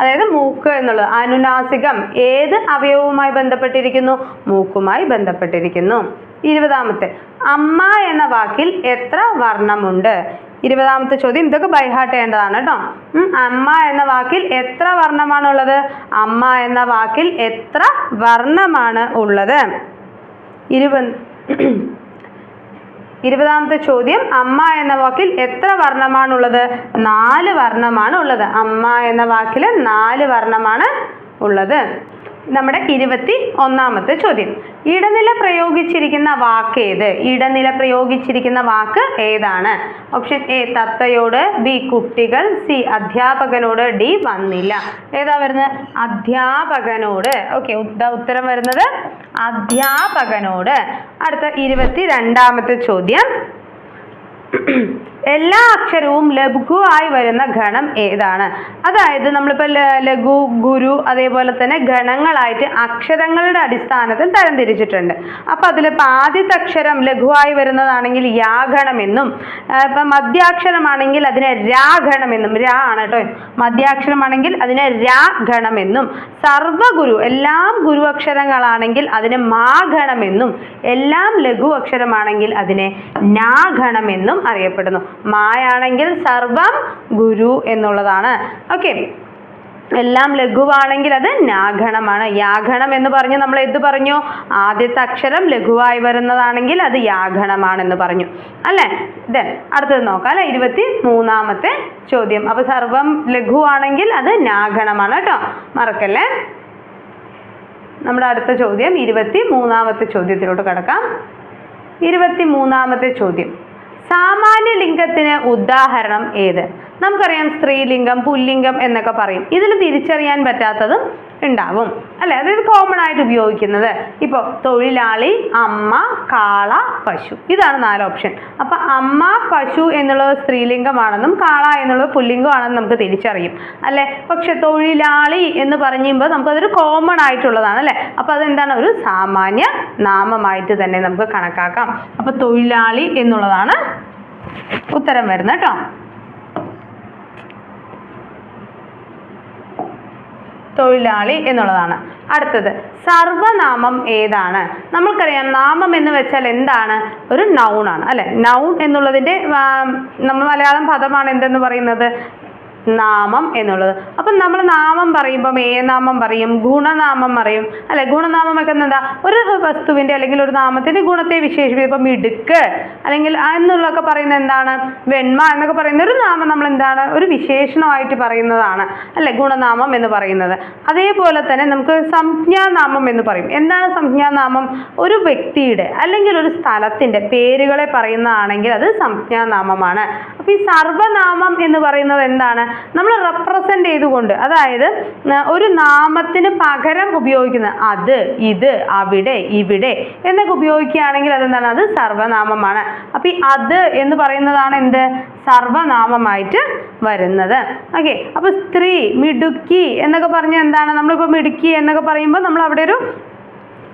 അതായത് മൂക്ക് എന്നുള്ളത്. അനുനാസികം ഏത് അവയവവുമായി ബന്ധപ്പെട്ടിരിക്കുന്നു? മൂക്കുമായി ബന്ധപ്പെട്ടിരിക്കുന്നു. ഇരുപതാമത്തെ. അമ്മ എന്ന വാക്കിൽ എത്ര വർണമുണ്ട്? ഇരുപതാമത്തെ ചോദ്യം. ഇതൊക്കെ ബൈഹാർട്ട് ചെയ്യേണ്ടതാണ് കേട്ടോ അമ്മ എന്ന വാക്കിൽ എത്ര വർണമാണുള്ളത്? അമ്മ എന്ന വാക്കിൽ എത്ര വർണമാണ് ഉള്ളത്? ഇരുപത് ഇരുപതാമത്തെ ചോദ്യം. അമ്മ എന്ന വാക്കിൽ എത്ര വർണമാണുള്ളത്? നാല് വർണമാണ് ഉള്ളത്. അമ്മ എന്ന വാക്കിൽ നാല് വർണമാണ് ഉള്ളത്. നമ്മുടെ ഇരുപത്തി ഒന്നാമത്തെ ചോദ്യം. ഇടനില പ്രയോഗിച്ചിരിക്കുന്ന വാക്ക് ഏത്? ഇടനില പ്രയോഗിച്ചിരിക്കുന്ന വാക്ക് ഏതാണ്? ഓപ്ഷൻ എ തത്തയോട് ബി കുട്ടികൾ. സി അധ്യാപകനോട് ഡി വന്നില്ല. ഏതാ വരുന്നത്? അധ്യാപകനോട്. ഓക്കെ ഉത്തരം വരുന്നത് അധ്യാപകനോട്. അടുത്ത ഇരുപത്തി രണ്ടാമത്തെ ചോദ്യം. എല്ലാ അക്ഷരവും ലഘുവായി വരുന്ന ഗണം ഏതാണ്? അതായത് നമ്മളിപ്പോൾ ലഘു ഗുരു അതേപോലെ തന്നെ ഗണങ്ങളായിട്ട് അക്ഷരങ്ങളുടെ അടിസ്ഥാനത്തിൽ തരംതിരിച്ചിട്ടുണ്ട്. അപ്പോൾ അതിലിപ്പോൾ ആദ്യത്തെ അക്ഷരം ലഘുവായി വരുന്നതാണെങ്കിൽ യാഗണമെന്നും ഇപ്പം മധ്യാക്ഷരമാണെങ്കിൽ അതിനെ രാഗണമെന്നും രാ ആണ് കേട്ടോ. മധ്യാക്ഷരമാണെങ്കിൽ അതിനെ രാഗണമെന്നും സർവഗുരു എല്ലാം ഗുരു അക്ഷരങ്ങളാണെങ്കിൽ അതിനെ മാഗണമെന്നും എല്ലാം ലഘു അക്ഷരമാണെങ്കിൽ അതിനെ നാഗണമെന്നും അറിയപ്പെടുന്നു. മായാണെങ്കിൽ സർവം ഗുരു എന്നുള്ളതാണ്. ഓക്കെ എല്ലാം ലഘുവാണെങ്കിൽ അത് നാഗണമാണ്. യാഗണം എന്ന് പറഞ്ഞ് നമ്മൾ എന്ത് പറഞ്ഞു? ആദ്യത്തെ അക്ഷരം ലഘുവായി വരുന്നതാണെങ്കിൽ അത് യാഗണമാണെന്ന് പറഞ്ഞു. അല്ലേ? ദെൻ അടുത്തത് നോക്കാം അല്ലെ? ഇരുപത്തി മൂന്നാമത്തെ ചോദ്യം. അപ്പൊ സർവം ലഘുവാണെങ്കിൽ അത് നാഗണമാണ് കേട്ടോ. മറക്കല്ലേ? നമ്മുടെ അടുത്ത ചോദ്യം ഇരുപത്തി മൂന്നാമത്തെ ചോദ്യത്തിലോട്ട് കടക്കാം. ഇരുപത്തി മൂന്നാമത്തെ ചോദ്യം. സാമാന്യ ലിംഗത്തിന് ഉദാഹരണം ഏത്? നമുക്കറിയാം സ്ത്രീലിംഗം പുല്ലിംഗം എന്നൊക്കെ പറയും. ഇതിൽ തിരിച്ചറിയാൻ പറ്റാത്തതും ഉണ്ടാവും. അല്ലെ? അതായത് കോമൺ ആയിട്ട് ഉപയോഗിക്കുന്നത്. ഇപ്പോൾ തൊഴിലാളി അമ്മ കാള പശു. ഇതാണ് നാല് ഓപ്ഷൻ അപ്പം അമ്മ പശു എന്നുള്ളത് സ്ത്രീലിംഗമാണെന്നും കാള എന്നുള്ളത് പുല്ലിംഗമാണെന്നും നമുക്ക് തിരിച്ചറിയും. അല്ലേ? പക്ഷെ തൊഴിലാളി എന്ന് പറയുമ്പോൾ നമുക്കതൊരു കോമൺ ആയിട്ടുള്ളതാണ് അല്ലേ? അപ്പം അതെന്താണ്? ഒരു സാമാന്യ നാമമായിട്ട് തന്നെ നമുക്ക് കണക്കാക്കാം. അപ്പം തൊഴിലാളി എന്നുള്ളതാണ് ഉത്തരം വരുന്നത് കേട്ടോ. തൊഴിലാളി എന്നുള്ളതാണ്. അടുത്തത് സർവനാമം ഏതാണ്? നമ്മൾക്കറിയാം നാമം എന്ന് വെച്ചാൽ എന്താണ്? ഒരു നൗൺ ആണ് അല്ലെ? നൗൺ എന്നുള്ളതിന്റെ നമ്മൾ മലയാളം പദമാണ് എന്തെന്ന് പറയുന്നത്? നാമം എന്നുള്ളത്. അപ്പം നമ്മൾ നാമം പറയുമ്പം നാമം പറയും ഗുണനാമം പറയും. അല്ലെ? ഗുണനാമം ഒക്കെ എന്താ? ഒരു വസ്തുവിന്റെ അല്ലെങ്കിൽ ഒരു നാമത്തിന്റെ ഗുണത്തെ വിശേഷിപ്പിക്കും. ഇപ്പം മിടുക്ക് അല്ലെങ്കിൽ എന്നുള്ളതൊക്കെ പറയുന്നത് എന്താണ്? വെണ്മ എന്നൊക്കെ പറയുന്ന ഒരു നാമം നമ്മൾ എന്താണ് ഒരു വിശേഷണമായിട്ട് പറയുന്നതാണ്. അല്ലെ? ഗുണനാമം എന്ന് പറയുന്നത്. അതേപോലെ തന്നെ നമുക്ക് സംജ്ഞാനാമം എന്ന് പറയും. എന്താണ് സംജ്ഞാനാമം? ഒരു വ്യക്തിയുടെ അല്ലെങ്കിൽ ഒരു സ്ഥലത്തിന്റെ പേരുകളെ പറയുന്നതാണെങ്കിൽ അത് സംജ്ഞാനാമമാണ്. അപ്പോൾ ഈ സർവനാമം എന്ന് പറയുന്നത് എന്താണ്? നമ്മൾ റെപ്രസെന്റ് ചെയ്തുകൊണ്ട് അതായത് ഒരു നാമത്തിന് പകരം ഉപയോഗിക്കുന്ന അത് ഇത് അവിടെ ഇവിടെ എന്നൊക്കെ ഉപയോഗിക്കുകയാണെങ്കിൽ അതെന്താണ്? അത് സർവനാമമാണ്. അപ്പോൾ ഈ അത് എന്ന് പറയുന്നതാണ് എന്ത്? സർവനാമമായിട്ട് വരുന്നത്. ഓക്കെ അപ്പോൾ സ്ത്രീ മിടുക്കി എന്നൊക്കെ പറഞ്ഞാൽ എന്താണ്? നമ്മളിപ്പോൾ മിടുക്കി എന്നൊക്കെ പറയുമ്പോൾ നമ്മൾ അവിടെ ഒരു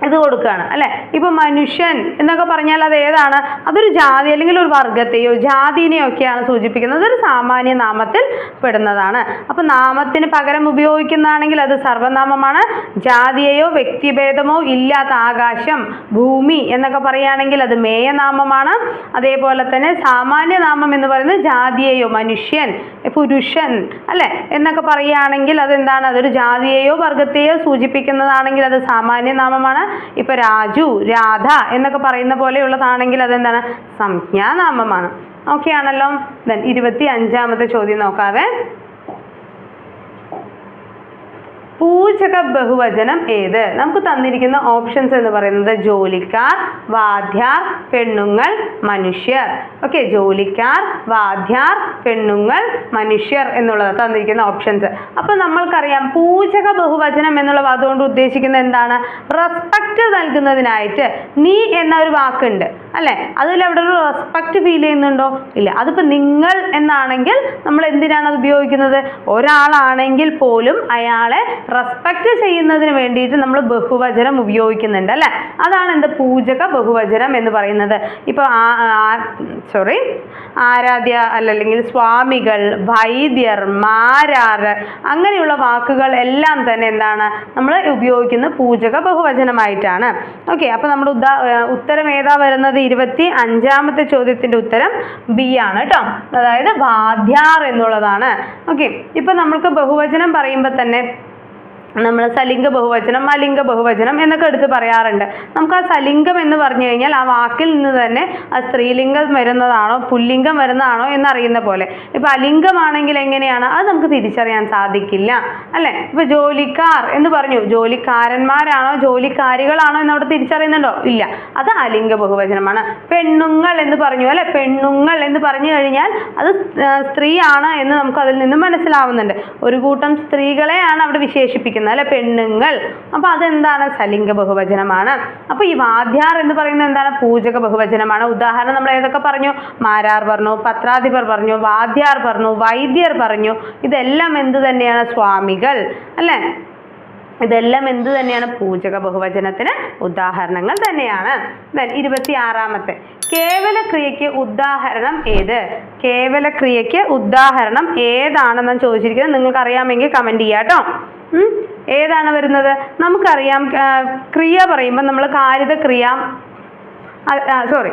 ഇത് കൊടുക്കുകയാണ് അല്ലെ? ഇപ്പൊ മനുഷ്യൻ എന്നൊക്കെ പറഞ്ഞാൽ അത് ഏതാണ്? അതൊരു ജാതി അല്ലെങ്കിൽ ഒരു വർഗത്തെയോ ജാതിനെയോ ഒക്കെയാണ് സൂചിപ്പിക്കുന്നത്. അതൊരു സാമാന്യ നാമത്തിൽ പെടുന്നതാണ്. അപ്പൊ നാമത്തിന് പകരം ഉപയോഗിക്കുന്നതാണെങ്കിൽ അത് സർവനാമമാണ്. ജാതിയെയോ വ്യക്തിഭേദമോ ഇല്ലാത്ത ആകാശം ഭൂമി എന്നൊക്കെ പറയുകയാണെങ്കിൽ അത് മേയനാമമാണ്. അതേപോലെ തന്നെ സാമാന്യ നാമം എന്ന് പറയുന്നത് ജാതിയെയോ മനുഷ്യൻ പുരുഷൻ അല്ലെ? എന്നൊക്കെ പറയുകയാണെങ്കിൽ അതെന്താണ്? അതൊരു ജാതിയെയോ വർഗത്തെയോ സൂചിപ്പിക്കുന്നതാണെങ്കിൽ അത് സാമാന്യ നാമമാണ്. ഇപ്പൊ രാജു രാധ എന്നൊക്കെ പറയുന്ന പോലെയുള്ളതാണെങ്കിൽ അതെന്താണ്? സംജ്ഞാനാമമാണ്. ഓക്കെ ആണല്ലോ. ദെൻ ഇരുപത്തി അഞ്ചാമത്തെ ചോദ്യം നോക്കാവേ. പൂജക ബഹുവചനം ഏത്? നമുക്ക് തന്നിരിക്കുന്ന ഓപ്ഷൻസ് എന്ന് പറയുന്നത് ജോലിക്കാർ വാദ്യാർ പെണ്ണുങ്ങൾ മനുഷ്യർ. ഓക്കെ ജോലിക്കാർ വാദ്യാർ പെണ്ണുങ്ങൾ മനുഷ്യർ എന്നുള്ളത് തന്നിരിക്കുന്ന ഓപ്ഷൻസ് അപ്പോൾ നമ്മൾക്കറിയാം പൂജക ബഹുവചനം എന്നുള്ള വാദം കൊണ്ട് ഉദ്ദേശിക്കുന്നത് എന്താണ്? റെസ്പെക്റ്റ് നൽകുന്നതിനായിട്ട് നീ എന്ന ഒരു വാക്കുണ്ട്. അല്ലേ? അതിൽ അവിടെ ഒരു റെസ്പെക്റ്റ് ഫീൽ ചെയ്യുന്നുണ്ടോ? ഇല്ല. അതിപ്പോൾ നിങ്ങൾ എന്നാണെങ്കിൽ നമ്മൾ എന്തിനാണ് അത് ഉപയോഗിക്കുന്നത്? ഒരാളാണെങ്കിൽ പോലും അയാളെ റെസ്പെക്റ്റ് ചെയ്യുന്നതിന് വേണ്ടിയിട്ട് നമ്മൾ ബഹുവചനം ഉപയോഗിക്കുന്നുണ്ട് അല്ലേ? അതാണ് എന്ത് പൂജക ബഹുവചനം എന്ന് പറയുന്നത്. ഇപ്പോൾ സോറി ആരാധ്യ അല്ലെങ്കിൽ സ്വാമികൾ വൈദ്യർ മാരാർ അങ്ങനെയുള്ള വാക്കുകൾ എല്ലാം തന്നെ എന്താണ്? നമ്മൾ ഉപയോഗിക്കുന്ന പൂജക ബഹുവചനമായിട്ടാണ്. ഓക്കെ അപ്പോൾ നമ്മുടെ ഉദാ ഉത്തരം ഏതാ വരുന്നത്? ഇരുപത്തി അഞ്ചാമത്തെ ചോദ്യത്തിന്റെ ഉത്തരം ബി ആണ് കേട്ടോ അതായത് വാദ്യാർ എന്നുള്ളതാണ്. ഓക്കെ. ഇപ്പം നമ്മൾക്ക് ബഹുവചനം പറയുമ്പോൾ തന്നെ നമ്മൾ സലിംഗ ബഹുവചനം അലിംഗ ബഹുവചനം എന്നൊക്കെ എടുത്ത് പറയാറുണ്ട്. നമുക്ക് ആ സലിംഗം എന്ന് പറഞ്ഞു കഴിഞ്ഞാൽ ആ വാക്കിൽ നിന്ന് തന്നെ ആ സ്ത്രീലിംഗം വരുന്നതാണോ പുല്ലിംഗം വരുന്നതാണോ എന്നറിയുന്ന പോലെ. ഇപ്പം അലിംഗമാണെങ്കിൽ എങ്ങനെയാണ്? അത് നമുക്ക് തിരിച്ചറിയാൻ സാധിക്കില്ല. അല്ലേ? ഇപ്പം ജോലിക്കാർ എന്ന് പറഞ്ഞു. ജോലിക്കാരന്മാരാണോ ജോലിക്കാരികളാണോ എന്നവിടെ തിരിച്ചറിയുന്നുണ്ടോ? ഇല്ല. അത് അലിംഗ ബഹുവചനമാണ്. പെണ്ണുങ്ങൾ എന്ന് പറഞ്ഞു. അല്ലെ? പെണ്ണുങ്ങൾ എന്ന് പറഞ്ഞു കഴിഞ്ഞാൽ അത് സ്ത്രീയാണ് എന്ന് നമുക്ക് അതിൽ നിന്ന് മനസ്സിലാവുന്നുണ്ട്. ഒരു കൂട്ടം സ്ത്രീകളെയാണ് അവിടെ വിശേഷിപ്പിക്കുന്നത്. അല്ലെ പെണ്ണുങ്ങൾ. അപ്പോൾ അതെന്താണ്? സലിംഗ ബഹുവചനമാണ്. അപ്പോൾ ഈ വാദ്യാർ എന്ന് പറയുന്നത് എന്താണ്? പൂജക ബഹുവചനമാണ്. ഉദാഹരണം നമ്മൾ ഏതൊക്കെ പറഞ്ഞു? മാരാർ പറഞ്ഞു പത്രാധിപർ പറഞ്ഞു വാദ്യാർ പറഞ്ഞു വൈദ്യർ പറഞ്ഞു. ഇതെല്ലാം എന്ത് തന്നെയാണ്? സ്വാമികൾ അല്ലേ? ഇതെല്ലാം എന്ത് തന്നെയാണ്? പൂജക ബഹുവചനത്തിന് ഉദാഹരണങ്ങൾ തന്നെയാണ്. ദെൻ ഇരുപത്തി ആറാമത്തെ കേവല ക്രിയയ്ക്ക് ഉദാഹരണം ഏത്? കേവല ക്രിയയ്ക്ക് ഉദാഹരണം ഏതാണെന്നാണ് ചോദിച്ചിരിക്കുന്നത്. നിങ്ങൾക്ക് അറിയാമെങ്കിൽ കമന്റ് ചെയ്യാം കേട്ടോ? ഏതാണ് വരുന്നത്? നമുക്കറിയാം ക്രിയ പറയുമ്പോൾ നമ്മൾ കാരിത ക്രിയ സോറി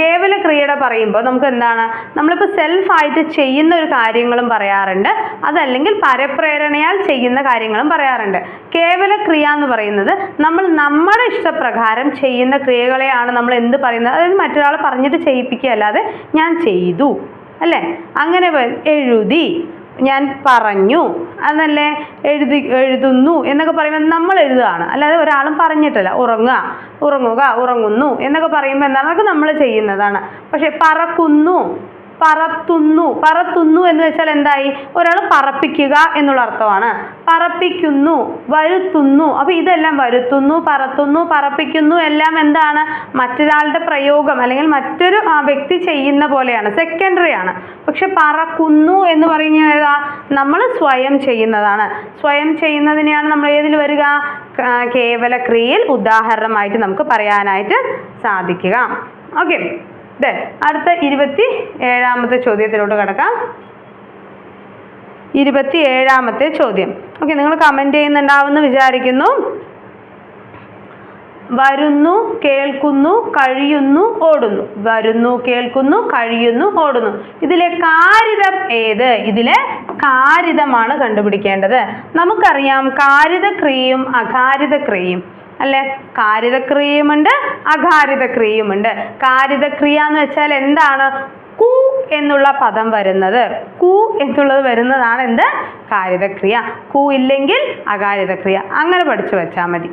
കേവല ക്രിയയുടെ പറയുമ്പോൾ നമുക്ക് എന്താണ് നമ്മളിപ്പോൾ സെൽഫായിട്ട് ചെയ്യുന്ന ഒരു കാര്യങ്ങളും പറയാറുണ്ട്. അതല്ലെങ്കിൽ പരപ്രേരണയാൽ ചെയ്യുന്ന കാര്യങ്ങളും പറയാറുണ്ട്. കേവല ക്രിയ എന്ന് പറയുന്നത് നമ്മൾ നമ്മുടെ ഇഷ്ടപ്രകാരം ചെയ്യുന്ന ക്രിയകളെയാണ് നമ്മൾ എന്ത് പറയുന്നത്? അതായത് മറ്റൊരാൾ പറഞ്ഞിട്ട് ചെയ്യിപ്പിക്കുക അല്ലാതെ ഞാൻ ചെയ്തു. അല്ലേ? അങ്ങനെ എഴുതി. ഞാൻ പറഞ്ഞു. അതല്ലേ? എഴുതി എഴുതുന്നു എന്നൊക്കെ പറയുമ്പോൾ നമ്മൾ എഴുതുകയാണ്. അല്ലാതെ ഒരാളും പറഞ്ഞിട്ടില്ല. ഉറങ്ങുക ഉറങ്ങുക ഉറങ്ങുന്നു എന്നൊക്കെ പറയുമ്പോൾ എന്താണ്? അതൊക്കെ നമ്മൾ ചെയ്യുന്നതാണ്. പക്ഷേ പറക്കുന്നു. പറത്തുന്നു. പറത്തുന്നു എന്ന് വെച്ചാൽ എന്തായി? ഒരാൾ പറപ്പിക്കുക എന്നുള്ള അർത്ഥമാണ്. പറപ്പിക്കുന്നു വരുത്തുന്നു. അപ്പോൾ ഇതെല്ലാം വരുത്തുന്നു പറത്തുന്നു പറപ്പിക്കുന്നു എല്ലാം എന്താണ്? മറ്റൊരാളുടെ പ്രയോഗം അല്ലെങ്കിൽ മറ്റൊരു വ്യക്തി ചെയ്യുന്ന പോലെയാണ്. സെക്കൻഡറി ആണ്. പക്ഷെ പറക്കുന്നു എന്ന് പറഞ്ഞു ഏതാ? നമ്മൾ സ്വയം ചെയ്യുന്നതാണ്. സ്വയം ചെയ്യുന്നതിനെയാണ് നമ്മൾ ഏതിൽ വരിക? കേവല ക്രിയയിൽ ഉദാഹരണമായിട്ട് നമുക്ക് പറയാനായിട്ട് സാധിക്കുക. ഓക്കെ ദെൻ അടുത്ത ഇരുപത്തി ഏഴാമത്തെ ചോദ്യത്തിലോട്ട് കിടക്കാം. ഇരുപത്തി ഏഴാമത്തെ ചോദ്യം. ഓക്കെ നിങ്ങൾ കമന്റ് ചെയ്യുന്നുണ്ടാവുമെന്ന് വിചാരിക്കുന്നു. വരുന്നു കേൾക്കുന്നു കഴിയുന്നു ഓടുന്നു. വരുന്നു കേൾക്കുന്നു കഴിയുന്നു ഓടുന്നു. ഇതിലെ കാരിതം ഏത്? ഇതിലെ കാരിതമാണ് കണ്ടുപിടിക്കേണ്ടത്. നമുക്കറിയാം കാരിത ക്രിയയും അകാരിത ക്രിയയും അല്ലെ? കാരിതക്രിയയുമുണ്ട് അകാരിതക്രിയയുമുണ്ട്. കാരിതക്രിയ എന്ന് വെച്ചാൽ എന്താണ്? കു എന്നുള്ള പദം വരുന്നത്. കു എന്നുള്ളത് വരുന്നതാണ് എന്ത്? കാരിതക്രിയ. കു ഇല്ലെങ്കിൽ അകാരിതക്രിയ. അങ്ങനെ പഠിച്ചു വെച്ചാൽ മതി.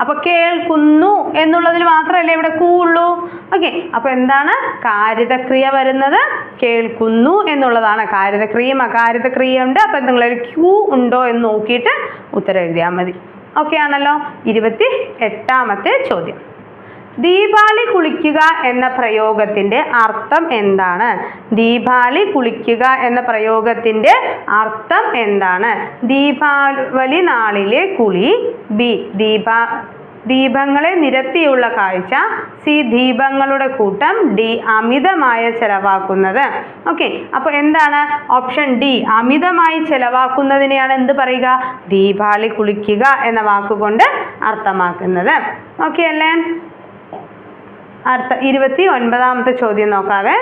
അപ്പൊ കേൾക്കുന്നു എന്നുള്ളതിൽ മാത്രമല്ലേ ഇവിടെ കൂ ഉള്ളൂ? ഓക്കെ. അപ്പൊ എന്താണ്? കാരിതക്രിയ വരുന്നത് കേൾക്കുന്നു എന്നുള്ളതാണ്. കാരിതക്രിയയും അകാരിതക്രിയ ഉണ്ട്. അപ്പൊ നിങ്ങളൊരു ക്യൂ ഉണ്ടോ എന്ന് നോക്കിയിട്ട് ഉത്തരം എഴുതിയാൽ മതി. ഓക്കെ ആണല്ലോ ഇരുപത്തി എട്ടാമത്തെ ചോദ്യം. ദീപാളി കുളിക്കുക എന്ന പ്രയോഗത്തിന്റെ അർത്ഥം എന്താണ്? ദീപാളി കുളിക്കുക എന്ന പ്രയോഗത്തിന്റെ അർത്ഥം എന്താണ്? ദീപാവലി നാളിലെ കുളി ബി ദീപാ ദീപങ്ങളെ നിരത്തിയുള്ള കാഴ്ച. സി ദീപങ്ങളുടെ കൂട്ടം ഡി അമിതമായ ചെലവാക്കുന്നത്. ഓക്കെ അപ്പോൾ എന്താണ് ഓപ്ഷൻ ഡി? അമിതമായി ചെലവാക്കുന്നതിനെയാണ് എന്ത് പറയുക? ദീപാവലി കുളിക്കുക എന്ന വാക്കുകൊണ്ട് അർത്ഥമാക്കുന്നത്. ഓക്കെ അല്ലേ? അർത്ഥ ഇരുപത്തി ഒൻപതാമത്തെ ചോദ്യം നോക്കാവേ.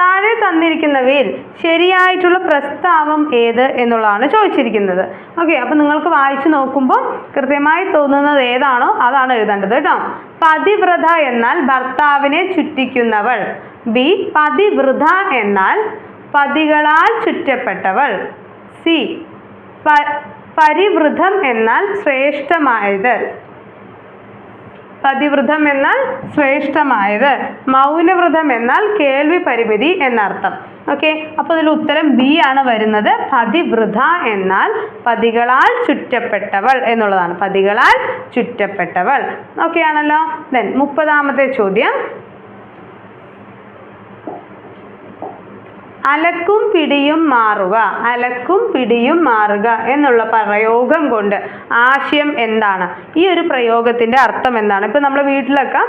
താഴെ തന്നിരിക്കുന്നവയിൽ ശരിയായിട്ടുള്ള പ്രസ്താവം ഏത് എന്നുള്ളതാണ് ചോദിച്ചിരിക്കുന്നത്. ഓക്കെ അപ്പം നിങ്ങൾക്ക് വായിച്ചു നോക്കുമ്പോൾ കൃത്യമായി തോന്നുന്നത് ഏതാണോ അതാണ് എഴുതേണ്ടത് കേട്ടോ. പതിവ്രത എന്നാൽ ഭർത്താവിനെ ചുറ്റിക്കുന്നവൾ. ബി പതിവ്രത എന്നാൽ പതികളാൽ ചുറ്റപ്പെട്ടവൾ. സി പരിവൃതം എന്നാൽ ശ്രേഷ്ഠമായത്. പതിവൃതം എന്നാൽ ശ്രേഷ്ഠമായത്. മൗനവ്രതം എന്നാൽ കേൾവി പരിമിതി എന്നർത്ഥം. ഓക്കെ? അപ്പോൾ ഇതിൽ ഉത്തരം ബി ആണ് വരുന്നത്. പതിവൃത എന്നാൽ പതികളാൽ ചുറ്റപ്പെട്ടവൾ എന്നുള്ളതാണ്. പതികളാൽ ചുറ്റപ്പെട്ടവൾ. ഓക്കെ ആണല്ലോ? ദെൻ മുപ്പതാമത്തെ ചോദ്യം. അലക്കും പിടിയും മാറുക അലക്കും പിടിയും മാറുക എന്നുള്ള പ്രയോഗം കൊണ്ട് ആശയം എന്താണ്? ഈ ഒരു പ്രയോഗത്തിന്റെ അർത്ഥം എന്താണ്? ഇപ്പൊ നമ്മൾ വീട്ടിലൊക്കെ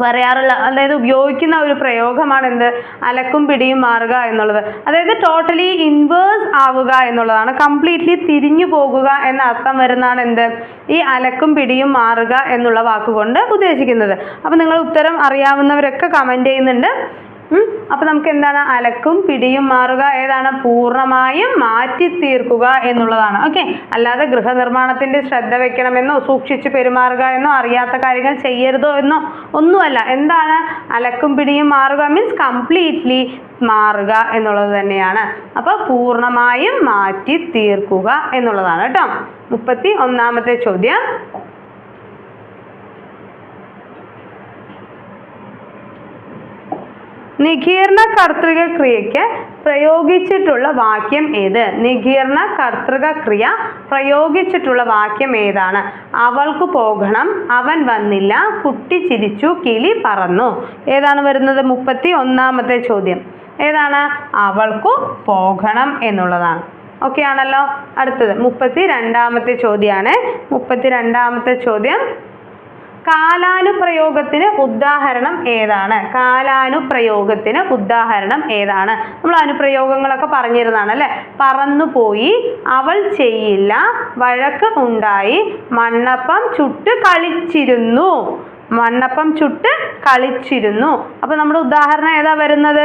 പറയാറുള്ള അതായത് ഉപയോഗിക്കുന്ന ഒരു പ്രയോഗമാണ് എന്ത്? അലക്കും പിടിയും മാറുക എന്നുള്ളത്. അതായത് ടോട്ടലി ഇൻവേഴ്സ് ആവുക എന്നുള്ളതാണ്. കംപ്ലീറ്റ്ലി തിരിഞ്ഞു പോകുക എന്ന അർത്ഥം വരുന്നതാണ് എന്ത്? ഈ അലക്കും പിടിയും മാറുക എന്നുള്ള വാക്കുകൊണ്ട് ഉദ്ദേശിക്കുന്നത്. അപ്പം നിങ്ങൾ ഉത്തരം അറിയാവുന്നവരൊക്കെ കമന്റ് ചെയ്യുന്നുണ്ട്. അപ്പൊ നമുക്ക് എന്താണ്? അലക്കും പിടിയും മാറുക ഏതാണ്? പൂർണമായും മാറ്റി തീർക്കുക എന്നുള്ളതാണ്. ഓക്കെ. അല്ലാതെ ഗൃഹനിർമ്മാണത്തിന്റെ ശ്രദ്ധ വെക്കണമെന്നോ സൂക്ഷിച്ച് പെരുമാറുക എന്നോ അറിയാത്ത കാര്യങ്ങൾ ചെയ്യരുതോ എന്നോ ഒന്നുമല്ല. എന്താണ്? അലക്കും പിടിയും മാറുക മീൻസ് കംപ്ലീറ്റ്ലി മാറുക എന്നുള്ളത് തന്നെയാണ്. അപ്പോൾ പൂർണമായും മാറ്റി തീർക്കുക എന്നുള്ളതാണ് കേട്ടോ. മുപ്പത്തി ഒന്നാമത്തെ ചോദ്യം. നികീർണ കർത്തൃക ക്രിയയ്ക്ക് പ്രയോഗിച്ചിട്ടുള്ള വാക്യം ഏത്? നികീർണ കർത്തൃക ക്രിയ പ്രയോഗിച്ചിട്ടുള്ള വാക്യം ഏതാണ്? അവൾക്ക് പോകണം അവൻ വന്നില്ല കുട്ടി ചിരിച്ചു കിളി പറന്നു. ഏതാണ് വരുന്നത്? മുപ്പത്തി ഒന്നാമത്തെ ചോദ്യം. ഏതാണ്? അവൾക്ക് പോകണം എന്നുള്ളതാണ്. ഓക്കെ ആണല്ലോ അടുത്തത്. മുപ്പത്തി രണ്ടാമത്തെ ചോദ്യമാണ് മുപ്പത്തി രണ്ടാമത്തെ ചോദ്യം കാലാനുപ്രയോഗത്തിന് ഉദാഹരണം ഏതാണ്? കാലാനുപ്രയോഗത്തിന് ഉദാഹരണം ഏതാണ്? നമ്മൾ അനുപ്രയോഗങ്ങളൊക്കെ പറഞ്ഞിരുന്നതാണ് അല്ലേ? പറന്നുപോയി അവൾ ചെയ്യില്ല വഴക്ക് ഉണ്ടായി മണ്ണപ്പം ചുട്ട് കളിച്ചിരുന്നു. മണ്ണപ്പം ചുട്ട് കളിച്ചിരുന്നു. അപ്പൊ നമ്മുടെ ഉദാഹരണം ഏതാ വരുന്നത്?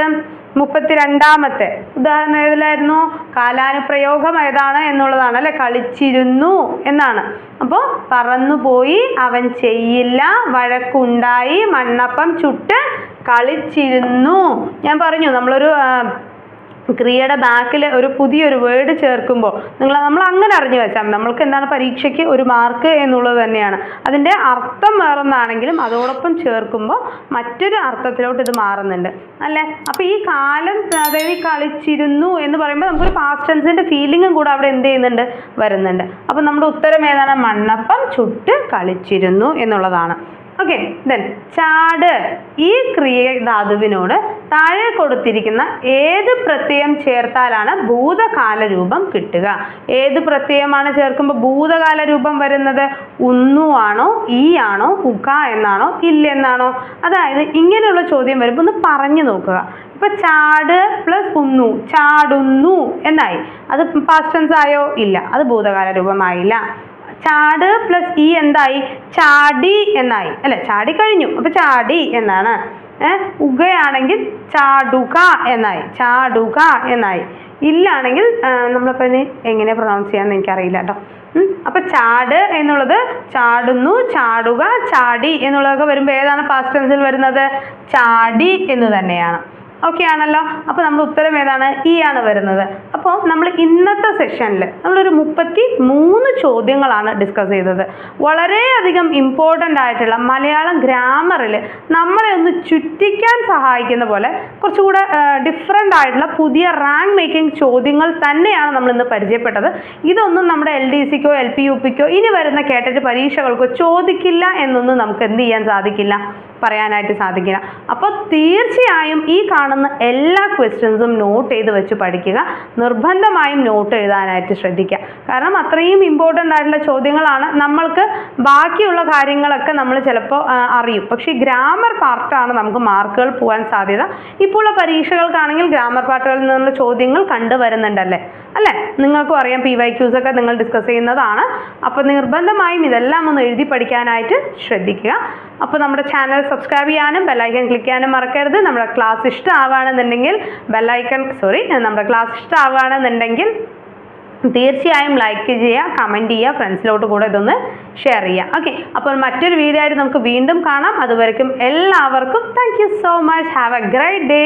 മുപ്പത്തിരണ്ടാമത്തെ. ഉദാഹരണം ഏതിലായിരുന്നു? കാലാനുപ്രയോഗം ഏതാണ് എന്നുള്ളതാണ് അല്ലെ? കളിച്ചിരുന്നു എന്നാണ്. അപ്പോൾ പറന്നുപോയി അവൻ ചെയ്യില്ല വഴക്കുണ്ടായി മണ്ണപ്പം ചുട്ട് കളിച്ചിരുന്നു. ഞാൻ പറഞ്ഞു നമ്മളൊരു ക്രിയയുടെ ബാക്കിൽ ഒരു പുതിയൊരു വേർഡ് ചേർക്കുമ്പോൾ നിങ്ങൾ നമ്മൾ അങ്ങനെ അറിഞ്ഞു വെച്ചാൽ. നമ്മൾക്ക് എന്താണ് പരീക്ഷയ്ക്ക് ഒരു മാർക്ക് എന്നുള്ളത് തന്നെയാണ്. അതിന്റെ അർത്ഥം വേറൊന്നാണെങ്കിലും അതോടൊപ്പം ചേർക്കുമ്പോൾ മറ്റൊരു അർത്ഥത്തിലോട്ട് ഇത് മാറുന്നുണ്ട്. അല്ലേ? അപ്പോൾ ഈ കാലം അതായത് കളിച്ചിരുന്നു എന്ന് പറയുമ്പോൾ നമുക്കൊരു പാസ്റ്റ് ടെൻസിന്റെ ഫീലിംഗും കൂടെ അവിടെ എന്ത് ചെയ്യുന്നുണ്ട്? വരുന്നുണ്ട്. അപ്പോൾ നമ്മുടെ ഉത്തരം ഏതാണ്? മണ്ണപ്പം ചുട്ട് കളിച്ചിരുന്നു എന്നുള്ളതാണ്. ഓക്കെ ദെൻ ചാട്. ഈ ക്രിയ ധാതുവിനോട് താഴെ കൊടുത്തിരിക്കുന്ന ഏത് പ്രത്യയം ചേർത്താലാണ് ഭൂതകാല രൂപം കിട്ടുക? ഏത് പ്രത്യയമാണ് ചേർക്കുമ്പോൾ ഭൂതകാല രൂപം വരുന്നത്? ഉന്നു ആണോ ഈ ആണോ ഉക എന്നാണോ ഇല്ലെന്നാണോ അതായത് ഇങ്ങനെയുള്ള ചോദ്യം വരുമ്പോൾ ഒന്ന് പറഞ്ഞു നോക്കുക. ഇപ്പൊ ചാട് പ്ലസ് ഉന്നു ചാടുന്നു എന്നായി. അത് പാസ്റ്റൻസ് ആയോ? ഇല്ല. അത് ഭൂതകാല രൂപമായില്ല ചാട് പ്ലസ് ഇ എന്തായി? ചാടി എന്നായി. അല്ലെ? ചാടി കഴിഞ്ഞു. അപ്പൊ ചാടി എന്നാണ്. ഏഹ് ഉകയാണെങ്കിൽ ചാടുക എന്നായി. ചാടുക എന്നായി. ഇല്ലാണെങ്കിൽ നമ്മളിപ്പോൾ ഇനി എങ്ങനെ പ്രൊണൗൺസ് ചെയ്യാന്ന് എനിക്കറിയില്ല കേട്ടോ. അപ്പോൾ അപ്പൊ ചാട് എന്നുള്ളത് ചാടുന്നു ചാടുക ചാടി എന്നുള്ളതൊക്കെ വരുമ്പോൾ ഏതാണ്? പാസ്റ്റ് ടെൻസിൽ വരുന്നത്? ചാടി എന്ന് തന്നെയാണ്. ഓക്കെ ആണല്ലോ അപ്പോൾ നമ്മൾ ഉത്തരം ഏതാണ്? ഈ ആണ് വരുന്നത്. അപ്പോൾ നമ്മൾ ഇന്നത്തെ സെഷനിൽ നമ്മളൊരു മുപ്പത്തി മൂന്ന് ചോദ്യങ്ങളാണ് ഡിസ്കസ് ചെയ്തത്. വളരെയധികം ഇമ്പോർട്ടന്റ് ആയിട്ടുള്ള മലയാളം ഗ്രാമറിൽ നമ്മളെ ഒന്ന് ചുറ്റിക്കാൻ സഹായിക്കുന്ന പോലെ കുറച്ചുകൂടെ ഡിഫറെന്റ് ആയിട്ടുള്ള പുതിയ റാങ്ക് മേക്കിംഗ് ചോദ്യങ്ങൾ തന്നെയാണ് നമ്മൾ ഇന്ന് പരിചയപ്പെട്ടത്. ഇതൊന്നും നമ്മുടെ എൽ ഡി സിക്കോ എൽ പി യു പിക്കോ ഇനി വരുന്ന കേട്ടിട്ട് പരീക്ഷകൾക്കോ ചോദിക്കില്ല എന്നൊന്നും നമുക്ക് എന്ത് ചെയ്യാൻ സാധിക്കില്ല? പറയാനായിട്ട് സാധിക്കില്ല. അപ്പോൾ തീർച്ചയായും ഈ കാണുന്ന എല്ലാ ക്വസ്റ്റ്യൻസും നോട്ട് ചെയ്ത് വെച്ച് പഠിക്കുക. നിർബന്ധമായും നോട്ട് എഴുതാനായിട്ട് ശ്രദ്ധിക്കുക. കാരണം അത്രയും ഇമ്പോർട്ടന്റ് ആയിട്ടുള്ള ചോദ്യങ്ങളാണ് നമ്മൾക്ക് ബാക്കിയുള്ള കാര്യങ്ങളൊക്കെ നമ്മൾ ചിലപ്പോൾ അറിയും. പക്ഷേ ഗ്രാമർ പാർട്ടാണ് നമുക്ക് മാർക്കുകൾ പോകാൻ സാധ്യത. ഇപ്പോൾ ഉള്ള പരീക്ഷകൾക്കാണെങ്കിൽ ഗ്രാമർ പാർട്ടുകളിൽ നിന്നുള്ള ചോദ്യങ്ങൾ കണ്ടുവരുന്നുണ്ടല്ലേ? അല്ലേ? നിങ്ങൾക്കും അറിയാം പി വൈ ക്യൂസ് ഒക്കെ നിങ്ങൾ ഡിസ്കസ് ചെയ്യുന്നതാണ്. അപ്പോൾ നിർബന്ധമായും ഇതെല്ലാം ഒന്ന് എഴുതി പഠിക്കാനായിട്ട് ശ്രദ്ധിക്കുക. അപ്പോൾ നമ്മുടെ ചാനൽ സബ്സ്ക്രൈബ് ചെയ്യാനും ബെല്ലൈക്കൺ ക്ലിക്ക് ചെയ്യാനും മറക്കരുത്. നമ്മുടെ ക്ലാസ് ഇഷ്ടമാവുകയാണെന്നുണ്ടെങ്കിൽ ബെല്ലൈക്കൺ സോറി നമ്മുടെ ക്ലാസ് ഇഷ്ടമാവുകയാണെന്നുണ്ടെങ്കിൽ തീർച്ചയായും ലൈക്ക് ചെയ്യുക കമന്റ് ചെയ്യുക ഫ്രണ്ട്സിലോട്ട് കൂടെ ഇതൊന്ന് ഷെയർ ചെയ്യുക. ഓക്കെ അപ്പോൾ മറ്റൊരു വീഡിയോ ആയിട്ട് നമുക്ക് വീണ്ടും കാണാം. അതുവരെക്കും എല്ലാവർക്കും thank so much have a great day